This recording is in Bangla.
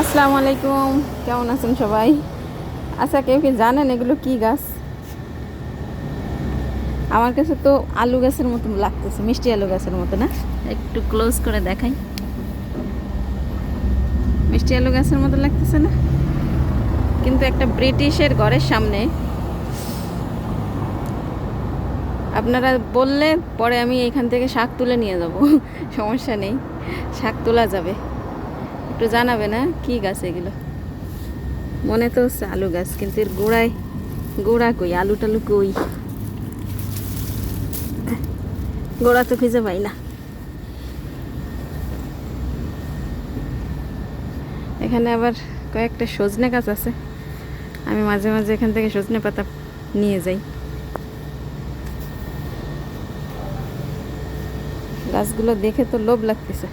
আসসালামু আলাইকুম। কেমন আছেন সবাই? আচ্ছা কেউ কি জানেন এগুলো কি গাছ? আমার কাছে তো আলু গাছের মতো লাগতেছে, মিষ্টি আলু গাছের মতো, না? একটু ক্লোজ করে দেখাই। মিষ্টি আলু গাছের মতো লাগতেছে, না? কিন্তু একটা ব্রিটিশের ঘরের সামনে আপনারা বললে পরে আমি এখান থেকে শাক তুলে নিয়ে যাব। সমস্যা নেই, শাক তোলা যাবে। একটু জানাবে না? কি গাছ এগুলো? মনে তো হচ্ছে আলু গাছ, কিন্তু এর গোড়ায়, গোড়া কই? আলু টালু কই? গোড়া তো খুঁজে পাই না। এখানে আবার কয়েকটা সজনে গাছ আছে। আমি মাঝে মাঝে এখান থেকে সজনে পাতা নিয়ে যাই। গাছগুলো দেখে তো লোভ লাগতেছে।